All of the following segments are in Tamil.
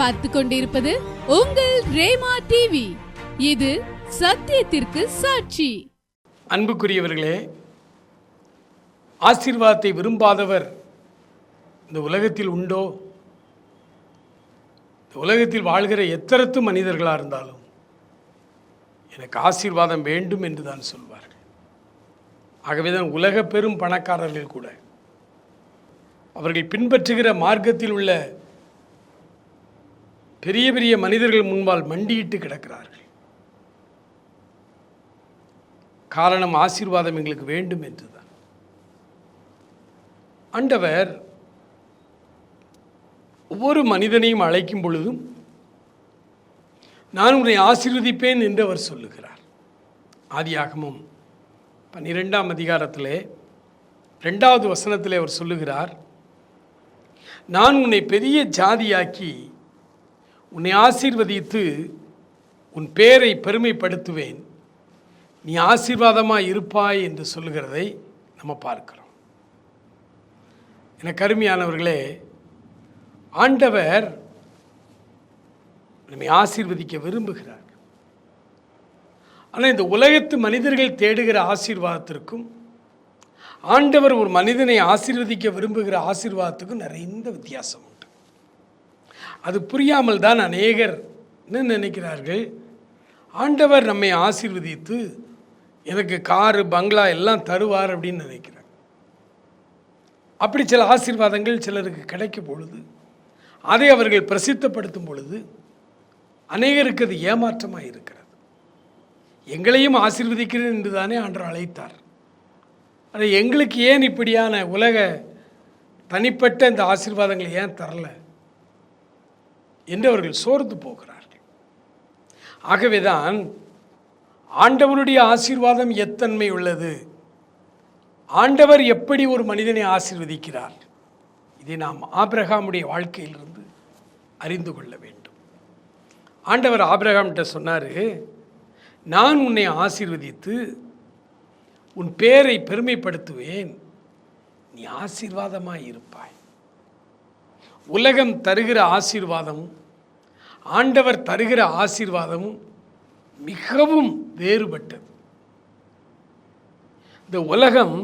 பார்த்து கொண்டிருப்பது உங்கள் ரேமா டிவி இது சத்தியத்திற்கு சாட்சி. அன்புக்குரியவர்களே ஆசீர்வாதத்தை விரும்பாதவர் இந்த உலகத்தில் உண்டோ? இந்த உலகத்தில் வாழ்கிற எத்தரத்து மனிதர்களாக இருந்தாலும் எனக்கு ஆசீர்வாதம் வேண்டும் என்று தான் சொல்வார்கள். ஆகவே தான் உலக பெரும் பணக்காரர்கள் கூட அவர்கள் பின்பற்றுகிற மார்க்கத்தில் உள்ள பெரிய பெரிய மனிதர்கள் முன்பால் மண்டியிட்டு கிடக்கிறார்கள். காரணம் ஆசீர்வாதம் எங்களுக்கு வேண்டும் என்றுதான். ஆண்டவர் ஒவ்வொரு மனிதனையும் அழைக்கும் பொழுதும் நான் உன்னை ஆசீர்வதிப்பேன் என்று அவர் சொல்லுகிறார். ஆதியாகமும் பன்னிரெண்டாம் அதிகாரத்திலே ரெண்டாவது வசனத்திலே அவர் சொல்லுகிறார் நான் உன்னை பெரிய ஜாதியாக்கி உன்னை ஆசீர்வதித்து உன் பேரை பெருமைப்படுத்துவேன். நீ ஆசீர்வாதமாக இருப்பாய் என்று சொல்லுகிறதை நம்ம பார்க்கிறோம். என கருமையானவர்களே ஆண்டவர் நம்மை ஆசீர்வதிக்க விரும்புகிறார் ஆனால் இந்த உலகத்து மனிதர்கள் தேடுகிற ஆசீர்வாதத்திற்கும் ஆண்டவர் ஒரு மனிதனை ஆசீர்வதிக்க விரும்புகிற ஆசீர்வாதத்துக்கும் நிறைந்த வித்தியாசம் அது புரியாமல் தான் அநேகர் நினைக்கிறார்கள்? ஆண்டவர் நம்மை ஆசீர்வதித்து எனக்கு காரு பங்களா எல்லாம் தருவார் அப்படின்னு நினைக்கிறார். அப்படி சில ஆசீர்வாதங்கள் சிலருக்கு கிடைக்கும் பொழுது அதை அவர்கள் பிரசித்தப்படுத்தும் பொழுது அநேகருக்கு அது ஏமாற்றமாக இருக்கிறது. எங்களையும் ஆசீர்வதிக்கிறேன் என்று தானே ஆண்டவர் அழைத்தார். அது எங்களுக்கு ஏன் இப்படியான உலக தனிப்பட்ட இந்த ஆசீர்வாதங்களை ஏன் தரலை? என்று அவர்கள் சோர்ந்து போகிறார்கள். ஆகவேதான் ஆண்டவருடைய ஆசீர்வாதம் எத்தன்மை உள்ளது? ஆண்டவர் எப்படி ஒரு மனிதனை ஆசீர்வதிக்கிறார்? இதை நாம் ஆபிரகாமுடைய வாழ்க்கையிலிருந்து அறிந்து கொள்ள வேண்டும். ஆண்டவர் ஆபிரகாம்கிட்ட சொன்னார் நான் உன்னை ஆசீர்வதித்து உன் பேரை பெருமைப்படுத்துவேன். நீ ஆசீர்வாதமாக இருப்பாய். உலகம் தருகிற ஆசீர்வாதமும் ஆண்டவர் தருகிற ஆசீர்வாதமும் மிகவும் வேறுபட்டது. இந்த உலகம்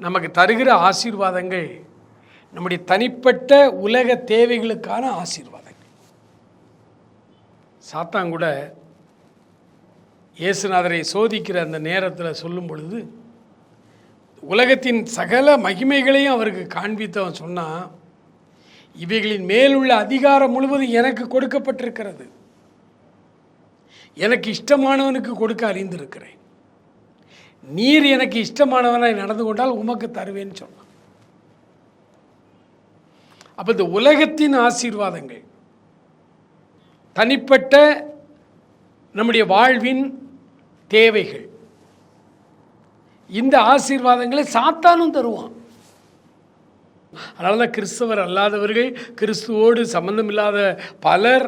நமக்கு தருகிற ஆசீர்வாதங்கள் நம்முடைய தனிப்பட்ட உலக தேவைகளுக்கான ஆசீர்வாதங்கள். சாத்தான் கூட இயேசுநாதரை சோதிக்கிற அந்த நேரத்தில் சொல்லும் பொழுது உலகத்தின் சகல மகிமைகளையும் அவருக்கு காண்பித்தவன் சொன்னால் இவைகளின் மேலுள்ள அதிகாரம் முழுவதும் எனக்கு கொடுக்கப்பட்டிருக்கிறது. எனக்கு இஷ்டமானவனுக்கு கொடுக்க அறிந்திருக்கிறேன். நீர் எனக்கு இஷ்டமானவனாய் நடந்து கொண்டால் உமக்கு தருவேன்னு சொன்னான். அப்போ இந்த உலகத்தின் ஆசீர்வாதங்கள் தனிப்பட்ட நம்முடைய வாழ்வின் தேவைகள் இந்த ஆசீர்வாதங்களை சாத்தானும் தருவான். அதனால தான் கிறிஸ்தவர் அல்லாதவர்கள் கிறிஸ்துவோடு சம்பந்தம் இல்லாத பலர்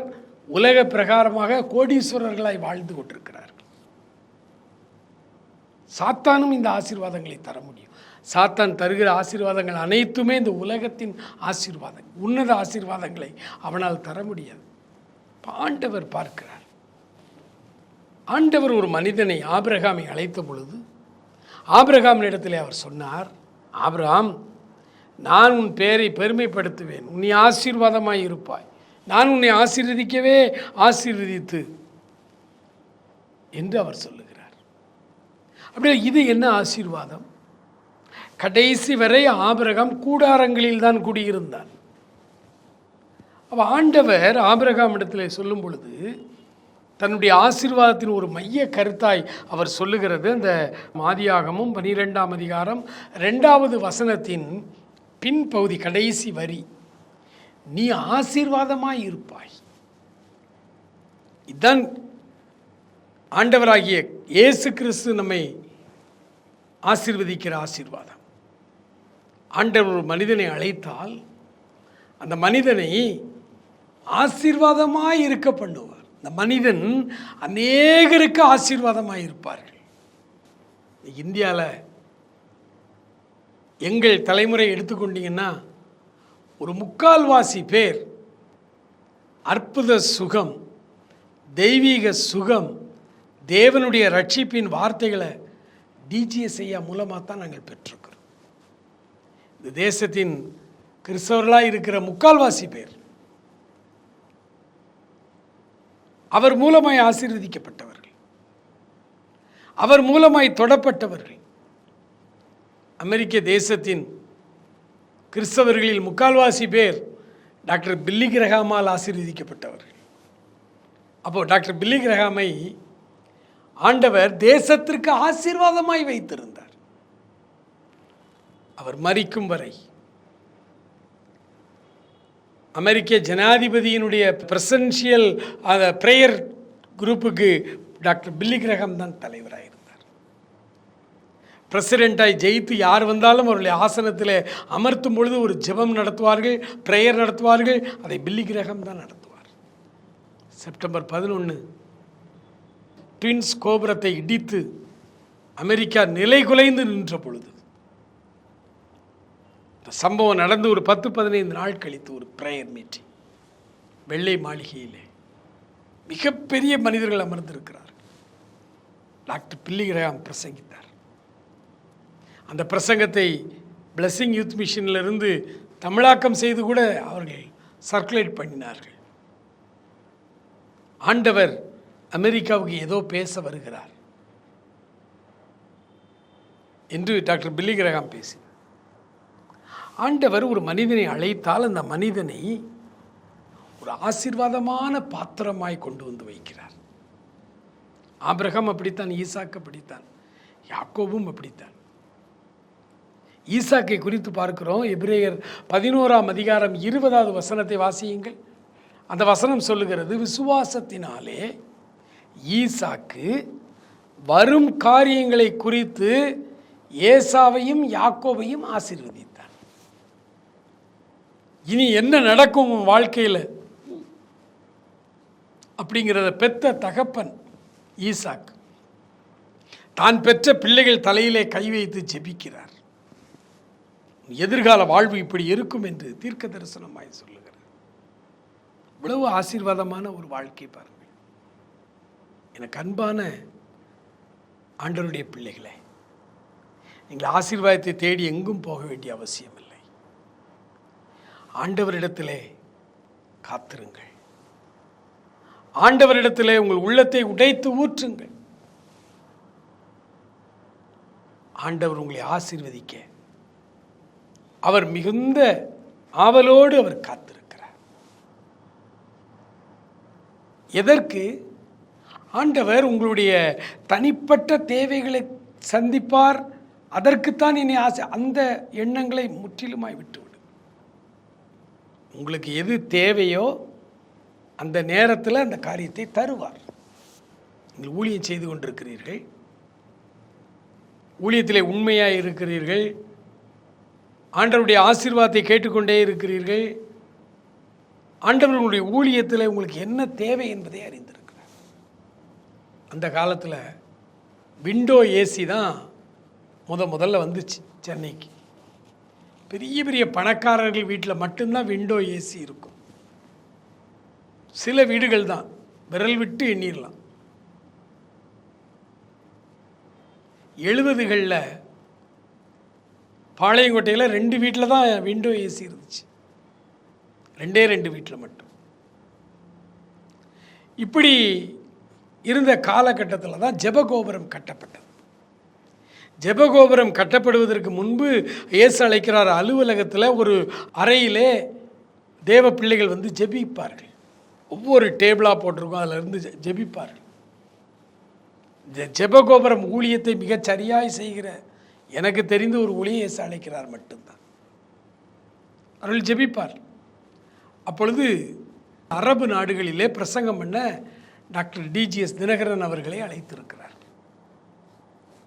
உலக பிரகாரமாக கோடீஸ்வரர்களாய் வாழ்ந்து கொண்டிருக்கிறார்கள். சாத்தானும் இந்த ஆசீர்வாதங்களை தர முடியும். சாத்தான் தருகிற ஆசீர்வாதங்கள் அனைத்துமே இந்த உலகத்தின் ஆசீர்வாதம் உன்னத ஆசீர்வாதங்களை அவனால் தர முடியாது. ஆண்டவர் பார்க்கிறார். ஆண்டவர் ஒரு மனிதனை ஆபிரகாமை அழைத்த பொழுது ஆபிரகாமினிடத்தில் அவர் சொன்னார் ஆபிரகாம் நான் உன் பேரை பெருமைப்படுத்துவேன். உன்னை ஆசீர்வாதமாய் இருப்பாய். நான் உன்னை ஆசீர்வதிக்கவே ஆசீர்வதித்து என்று அவர் சொல்லுகிறார். அப்படியே இது என்ன ஆசீர்வாதம்? கடைசி வரை ஆபிரகாம் கூடாரங்களில் தான் குடியிருந்தான். அப்போ ஆண்டவர் ஆபிரகாம் இடத்துல சொல்லும் பொழுது தன்னுடைய ஆசீர்வாதத்தின் ஒரு மைய கருத்தாய் அவர் சொல்லுகிறது. அந்த மாதியாகமும் பனிரெண்டாம் அதிகாரம் ரெண்டாவது வசனத்தின் பின்பகுதி கடைசி வரி. நீ ஆசீர்வாதமாய் இருப்பாய். இதுதான் ஆண்டவராகிய இயேசு கிறிஸ்து நம்மை ஆசீர்வதிக்கிற ஆசீர்வாதம். ஆண்டவர் ஒரு மனிதனை அழைத்தால் அந்த மனிதனை ஆசீர்வாதமாய் இருக்க பண்ணுவார். இந்த மனிதன் அநேகருக்கு ஆசீர்வாதமாய் இருப்பார்கள். இந்தியாவில் எங்கள் தலைமுறை எடுத்துக்கொண்டீங்கன்னா ஒரு முக்கால்வாசி பேர் அற்புத சுகம் தெய்வீக சுகம் தேவனுடைய ரட்சிப்பின் வார்த்தைகளை டிஜிஎஸ் ஐயா மூலமாக தான் நாங்கள் பெற்றிருக்கிறோம். இந்த தேசத்தின் கிறிஸ்தவர்களாக இருக்கிற முக்கால்வாசி பேர் அவர் மூலமாய் ஆசீர்வதிக்கப்பட்டவர்கள் அவர் மூலமாய் தொடப்பட்டவர்கள் அமெரிக்க தேசத்தின் கிறிஸ்தவர்களில் முக்கால்வாசி பேர் டாக்டர் பில்லி கிரகாமால் ஆசீர்வதிக்கப்பட்டவர்கள். அப்போ டாக்டர் பில்லி கிரகாமை ஆண்டவர் தேசத்திற்கு ஆசீர்வாதமாய் வைத்திருந்தார். அவர் மறிக்கும் வரை அமெரிக்க ஜனாதிபதியினுடைய பிரசன்ஷியல் அந்த ப்ரேயர் குரூப்புக்கு டாக்டர் பில்லி கிரகம் தான் தலைவராயிருந்தார் பிரசிடெண்ட்டாய் ஜெயித்து யார் வந்தாலும் அவருடைய ஆசனத்தில் அமர்த்தும் பொழுது ஒரு ஜெபம் நடத்துவார்கள் ப்ரேயர் நடத்துவார்கள் அதை பில்லி கிரகம் தான் நடத்துவார். செப்டம்பர் பதினொன்று ட்வின்ஸ் கோபுரத்தை இடித்து அமெரிக்கா நிலை குலைந்து நின்ற பொழுது இந்த சம்பவம் நடந்து ஒரு பத்து பதினைந்து நாள் கழித்து ஒரு ப்ரேயர் மீட்டிங் வெள்ளை மாளிகையிலே. மிகப்பெரிய மனிதர்கள் அமர்ந்திருக்கிறார் டாக்டர் பில்லிகிரகம் பிரசங்கித்தார். அந்த பிரசங்கத்தை பிளஸ்ஸிங் யூத் மிஷனிலிருந்து தமிழாக்கம் செய்து கூட அவர்கள் சர்க்குலேட் பண்ணினார்கள். ஆண்டவர் அமெரிக்காவுக்கு ஏதோ பேச வருகிறார். என்று டாக்டர் பில்லி கிரகாம் பேசி. ஆண்டவர் ஒரு மனிதனை அழைத்தால் அந்த மனிதனை ஒரு ஆசீர்வாதமான பாத்திரமாய் கொண்டு வந்து வைக்கிறார். ஆபிரகாம் அப்படித்தான் ஈசாக்கு அப்படித்தான் யாக்கோவும் அப்படித்தான். ஈசாக்கை குறித்து பார்க்கிறோம். எபிரேயர் பதினோராம் அதிகாரம் இருபதாவது வசனத்தை வாசியுங்கள். அந்த வசனம் சொல்லுகிறது விசுவாசத்தினாலே ஈசாக்கு வரும் காரியங்களை குறித்து ஏசாவையும் யாக்கோவையும் ஆசீர்வதித்தார். இனி என்ன நடக்கும் உன் வாழ்க்கையில்? அப்படிங்கிறத பெத்த தகப்பன் ஈசாக். தான் பெற்ற பிள்ளைகள் தலையிலே கை வைத்து ஜெபிக்கிறார். எதிர்கால வாழ்வு இப்படி இருக்கும் என்று தீர்க்க தரிசனமாய் சொல்லுகிறார் இவ்வளவு ஆசீர்வாதமான ஒரு வாழ்க்கை பாருங்கள். எனக்கு அன்பான ஆண்டவருடைய பிள்ளைகளே நீங்கள் ஆசீர்வாதத்தை தேடி எங்கும் போக வேண்டிய அவசியம் இல்லை ஆண்டவரிடத்திலே காத்திருங்கள். ஆண்டவரிடத்திலே உங்கள் உள்ளத்தை உடைத்து ஊற்றுங்கள். ஆண்டவர் உங்களை ஆசீர்வதிக்க அவர் மிகுந்த ஆவலோடு அவர் காத்திருக்கிறார். எதற்கு? ஆண்டவர் உங்களுடைய தனிப்பட்ட தேவைகளை சந்திப்பார் அதற்குத்தான் இனி ஆசை அந்த எண்ணங்களை முற்றிலுமாய் விட்டுவிடும். உங்களுக்கு எது தேவையோ அந்த நேரத்தில் அந்த காரியத்தை தருவார். நீங்கள் ஊழியம் செய்து கொண்டிருக்கிறீர்கள். ஊழியத்திலே உண்மையாக இருக்கிறீர்கள். ஆண்டவருடைய ஆசீர்வாதத்தை கேட்டுக்கொண்டே இருக்கிறீர்கள். ஆண்டவர்களுடைய ஊழியத்தில் உங்களுக்கு என்ன தேவை என்பதை அறிந்திருக்கிறார். அந்த காலத்தில் விண்டோ ஏசி தான் முத முதல்ல வந்துச்சு சென்னைக்கு. பெரிய பெரிய பணக்காரர்கள் வீட்டில் மட்டும்தான் விண்டோ ஏசி இருக்கும். சில வீடுகள் தான். விரல் விட்டு எண்ணிடலாம் எழுபதுகளில் பாளையங்கோட்டையில் ரெண்டு வீட்டில் தான் விண்டோ ஏசி இருந்துச்சு. ரெண்டே ரெண்டு வீட்டில் மட்டும். இப்படி இருந்த காலகட்டத்தில் தான் ஜெபகோபுரம் கட்டப்பட்டது. ஜெபகோபுரம் கட்டப்படுவதற்கு முன்பு இயேசு அழைக்கிறார் அலுவலகத்தில் ஒரு அறையிலே தேவ பிள்ளைகள் வந்து ஜெபிப்பார்கள். ஒவ்வொரு டேபிளாக போட்டிருக்கோம் அதில் இருந்து ஜெ- ஜெபிப்பார்கள். ஜெபகோபுரம் ஊழியத்தை மிகச் சரியாய் செய்கிற எனக்கு தெரிந்த ஒரு ஒளியை இயேசு அழைக்கிறார் மட்டும்தான். அருள் ஜெபிப்பார். அப்பொழுது அரபு நாடுகளிலே பிரசங்கம் பண்ண டாக்டர் டிஜிஎஸ் தினகரன் அவர்களை அழைத்திருக்கிறார்.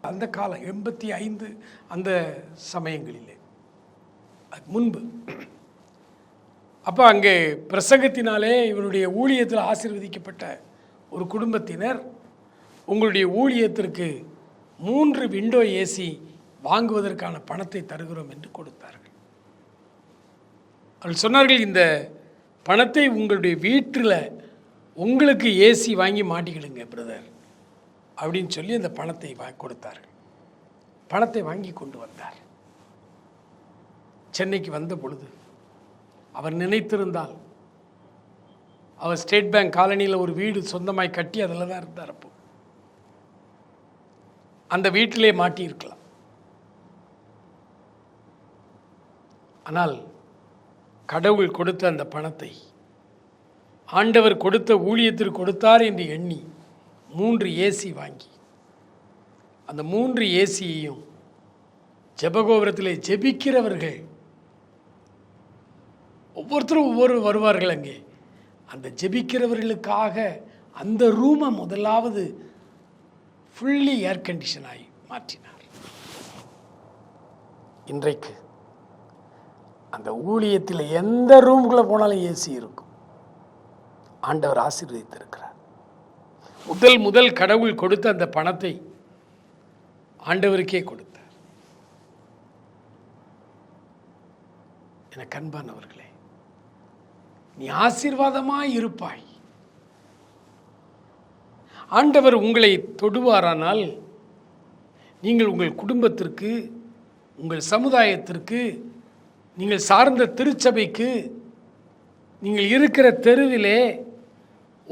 அந்த காலம் எண்பத்தி ஐந்து அந்த சமயங்களிலே. அது முன்பு. அப்போ அங்கே பிரசங்கத்தினாலே இவருடைய ஊழியத்தில் ஆசிர்வதிக்கப்பட்ட ஒரு குடும்பத்தினர் உங்களுடைய ஊழியத்திற்கு மூன்று விண்டோ ஏசி வாங்குவதற்கான பணத்தை தருகிறோம் என்று கொடுத்தார்கள். அவள் சொன்னார்கள் இந்த பணத்தை உங்களுடைய வீட்டில் உங்களுக்கு ஏசி வாங்கி மாட்டிக்கிடுங்க பிரதர் அப்படின்னு சொல்லி அந்த பணத்தை வா கொடுத்தார்கள். பணத்தை வாங்கி கொண்டு வந்தார். சென்னைக்கு வந்த பொழுது அவர் நினைத்திருந்தால் அவர் ஸ்டேட் பேங்க் காலனியில் ஒரு வீடு சொந்தமாய் கட்டி அதில் தான் இருந்தார் அப்போ. அந்த வீட்டிலே மாட்டியிருக்கலாம். ஆனால் கடவுள் கொடுத்த அந்த பணத்தை ஆண்டவர் கொடுத்த ஊழியத்திற்கு கொடுத்தார் என்று எண்ணி மூன்று ஏசி வாங்கி அந்த மூன்று ஏசியையும் ஜெபகோபுரத்திலே ஜெபிக்கிறவர்கள் ஒவ்வொருத்தரும் ஒவ்வொரு வருவார்கள் அங்கே. அந்த ஜெபிக்கிறவர்களுக்காக அந்த ரூமை முதலாவது ஃபுல்லி ஏர் கண்டிஷனாகி மாற்றினார். இன்றைக்கு அந்த ஊழியத்தில் எந்த ரூம்குள்ளே போனாலும் ஏசி இருக்கும். ஆண்டவர் ஆசீர்வதித்திருக்கிறார். முதல் முதல் கடவுள் கொடுத்த அந்த பணத்தை ஆண்டவருக்கே கொடுத்தார். என கண்பானவர்களே நீ ஆசீர்வாதமாய் இருப்பாய். ஆண்டவர் உங்களை தொடுவாரானால் நீங்கள் உங்கள் குடும்பத்திற்கு உங்கள் சமுதாயத்திற்கு நீங்கள் சார்ந்த திருச்சபைக்கு நீங்கள் இருக்கிற தெருவிலே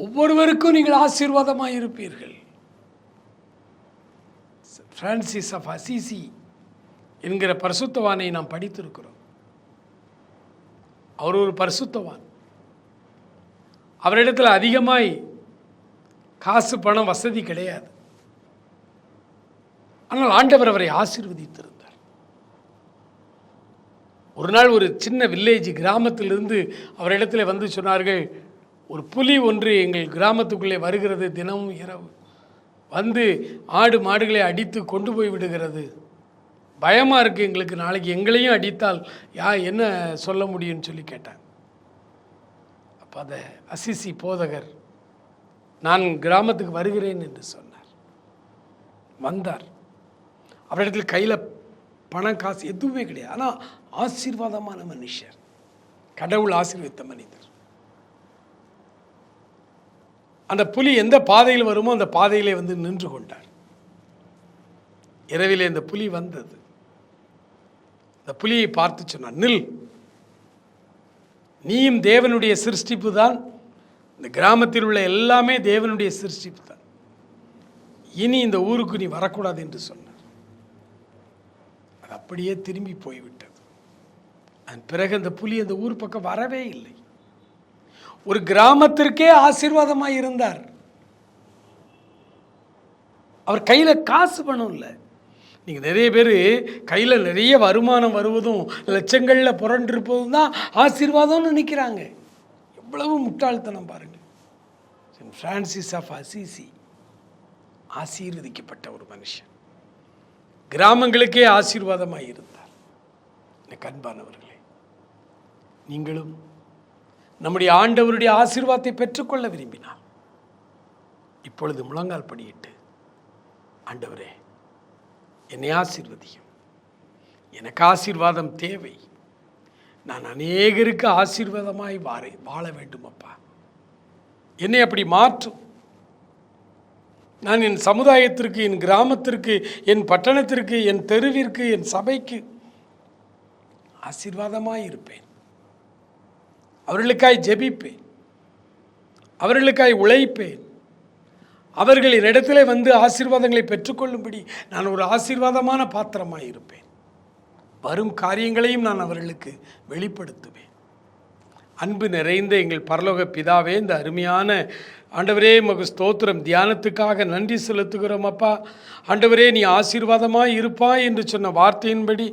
ஒவ்வொருவருக்கும் நீங்கள் ஆசீர்வாதமாக இருப்பீர்கள். பிரான்சிஸ் ஆஃப் அசிசி என்கிற பரிசுத்தவானை நாம் படித்திருக்கிறோம். அவர் ஒரு பரிசுத்தவான். அவரிடத்தில் அதிகமாய் காசு பணம் வசதி கிடையாது. ஆனால் ஆண்டவர் அவரை ஆசீர்வதித்திருக்கிறார். ஒரு நாள் ஒரு சின்ன வில்லேஜ் கிராமத்திலிருந்து அவரிடத்துல வந்து சொன்னார்கள் ஒரு புலி ஒன்று எங்கள் கிராமத்துக்குள்ளே வருகிறது தினமும் இரவு. வந்து ஆடு மாடுகளை அடித்து கொண்டு போய் விடுகிறது. பயமாக இருக்குது எங்களுக்கு நாளைக்கு எங்களையும் அடித்தால் யா என்ன சொல்ல முடியும்னு சொல்லி கேட்டாங்க. அப்போ அதை அசிசி போதகர் நான் கிராமத்துக்கு வருகிறேன் என்று சொன்னார். வந்தார். அவரிடத்தில் கையில் பணம் காசு எதுவுமே கிடையாது. ஆனால் ஆசீர்வாதமான மனுஷர். கடவுள் ஆசீர்வித்த மனிதர். அந்த புலி எந்த பாதையில் வருமோ அந்த பாதையிலே வந்து நின்று கொண்டார். இரவிலே இந்த புலி வந்தது. இந்த புலியை பார்த்து சொன்னார் நில். நீயும் தேவனுடைய சிருஷ்டிப்பு தான். இந்த கிராமத்தில் உள்ள எல்லாமே தேவனுடைய சிருஷ்டிப்பு தான். இனி இந்த ஊருக்கு நீ வரக்கூடாது என்று சொன்னார். அது அப்படியே திரும்பி போய்விட்டார் பிறகு அந்த புலி அந்த ஊர் பக்கம் வரவே இல்லை. ஒரு கிராமத்திற்கே ஆசீர்வாதமாக இருந்தார். அவர் கையில் காசு பணம் இல்லை. நீங்கள் நிறைய பேர் கையில் நிறைய வருமானம் வருவதும் லட்சங்களில் புரண்டிருப்பதும் தான் ஆசீர்வாதம்னு நினைக்கிறாங்க. எவ்வளவு முட்டாள்தனம் பாருங்கள் ஃப்ரான்சிஸ் ஆஃப் அசிசி ஆசீர்வதிக்கப்பட்ட ஒரு மனுஷன். கிராமங்களுக்கே ஆசீர்வாதமாக இருந்தார். எனக்கு அன்பானவர்களே நீங்களும் நம்முடைய ஆண்டவருடைய ஆசீர்வாதத்தை பெற்றுக்கொள்ள விரும்பினால் இப்பொழுது முழங்கால் படியிட்டு ஆண்டவரே என்னை ஆசீர்வதியும். எனக்கு ஆசீர்வாதம் தேவை. நான் அநேகருக்கு ஆசீர்வாதமாய் வாரே வாழ வேண்டும் அப்பா என்னை அப்படி மாற்றும். நான் என் சமுதாயத்திற்கு என் கிராமத்திற்கு என் பட்டணத்திற்கு என் தெருவிற்கு என் சபைக்கு ஆசீர்வாதமாக இருப்பேன். அவர்களுக்காய் ஜெபிப்பேன். அவர்களுக்காய் உழைப்பேன். அவர்களின் என்னிடத்திலே வந்து ஆசீர்வாதங்களை பெற்றுக்கொள்ளும்படி நான் ஒரு ஆசீர்வாதமான பாத்திரமாக இருப்பேன் வரும் காரியங்களையும் நான் அவர்களுக்கு வெளிப்படுத்துவேன். அன்பு நிறைந்த எங்கள் பரலோக பிதாவே இந்த அருமையான ஆண்டவரே மகு ஸ்தோத்திரம். தியானத்துக்காக நன்றி செலுத்துகிறோம் அப்பா. ஆண்டவரே நீ ஆசீர்வாதமாய் இருப்பாய் என்று சொன்ன வார்த்தையின்படி.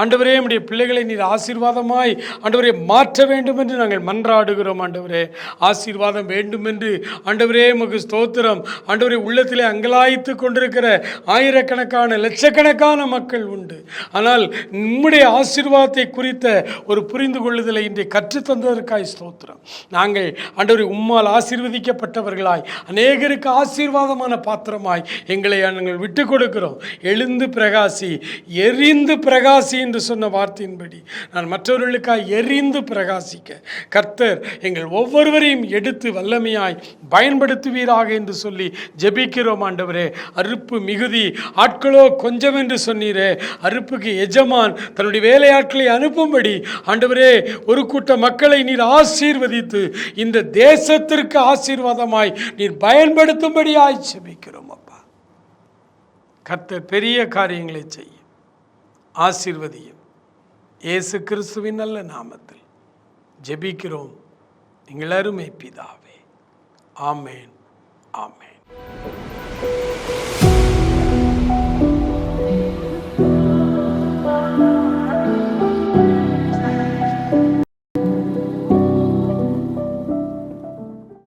ஆண்டவரே நம்முடைய பிள்ளைகளை நீர் ஆசீர்வாதமாய் ஆண்டவரே மாற்ற வேண்டும் என்று நாங்கள் மன்றாடுகிறோம் ஆண்டவரே. ஆசீர்வாதம் வேண்டும் என்று ஆண்டவரே மகு ஸ்தோத்திரம். ஆண்டவரே உள்ளத்திலே அங்கலாய்த்து கொண்டிருக்கிற ஆயிரக்கணக்கான லட்சக்கணக்கான மக்கள் உண்டு. ஆனால் நம்முடைய ஆசீர்வாதத்தை குறித்த ஒரு புரிந்து கொள்ளுதலை இன்றை கற்றுத்தந்ததற்காய் ஸ்தோத்திரம். நாங்கள் ஆண்டவரை உம்மால் ஆசீர்வதிக்கப்பட்டவர்கள் உள்ளவர்களாய் அநேகருக்கு ஆசீர்வாதமான பாத்திரமாய் எங்களை நாங்கள் விட்டு கொடுக்கிறோம். எழுந்து பிரகாசி எரிந்து பிரகாசி என்று சொன்ன வார்த்தையின்படி நான் மற்றவர்களுக்காய் எரிந்து பிரகாசிக்க கர்த்தர் எங்கள் ஒவ்வொருவரையும் எடுத்து வல்லமையாய் பயன்படுத்துவீராக என்று சொல்லி ஜெபிக்கிறோம் ஆண்டவரே. அறுப்பு மிகுதி ஆட்களோ கொஞ்சம் என்று சொன்னீரே. அறுப்புக்கு எஜமான் தன்னுடைய வேலையாட்களை அனுப்பும்படி ஆண்டவரே ஒரு கூட்ட மக்களை நீர் ஆசீர்வதித்து இந்த தேசத்திற்கு ஆசீர்வாதம் ஆசீர்வாதமாய் நீர் பயன்படுத்தும்படியாய் ஜெபிக்கிறோம் அப்பா. கத்த பெரிய காரியங்களை செய்யும். ஆசிர்வதியும். இயேசு கிறிஸ்துவின் நல்ல நாமத்தில் ஜெபிக்கிறோம். எங்கள் அருமை பிதாவே. ஆமேன். ஆமேன்.